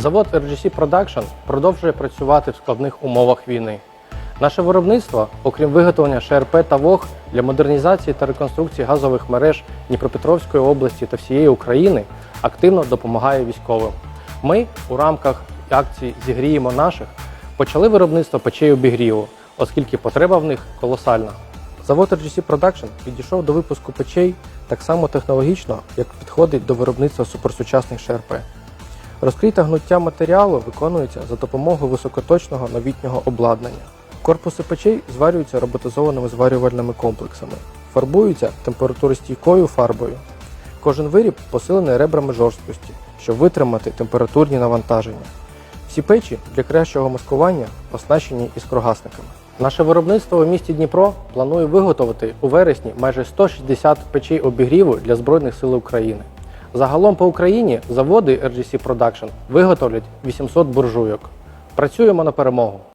Завод RGC Production продовжує працювати в складних умовах війни. Наше виробництво, окрім виготовлення ШРП та ВОГ для модернізації та реконструкції газових мереж Дніпропетровської області та всієї України, активно допомагає військовим. Ми у рамках акції Зігріємо наших почали виробництво печей обігріву, оскільки потреба в них колосальна. Завод RGC Production підійшов до випуску печей так само технологічно, як підходить до виробництва суперсучасних ШРП. Розкриття гнуття матеріалу виконується за допомогою високоточного новітнього обладнання. Корпуси печей зварюються роботизованими зварювальними комплексами, фарбуються температуростійкою фарбою. Кожен виріб посилений ребрами жорсткості, щоб витримати температурні навантаження. Всі печі для кращого маскування оснащені іскрогасниками. Наше виробництво у місті Дніпро планує виготовити у вересні майже 160 печей обігріву для Збройних сил України. Загалом по Україні заводи RGC Production виготовлять 800 буржуйок. Працюємо на перемогу.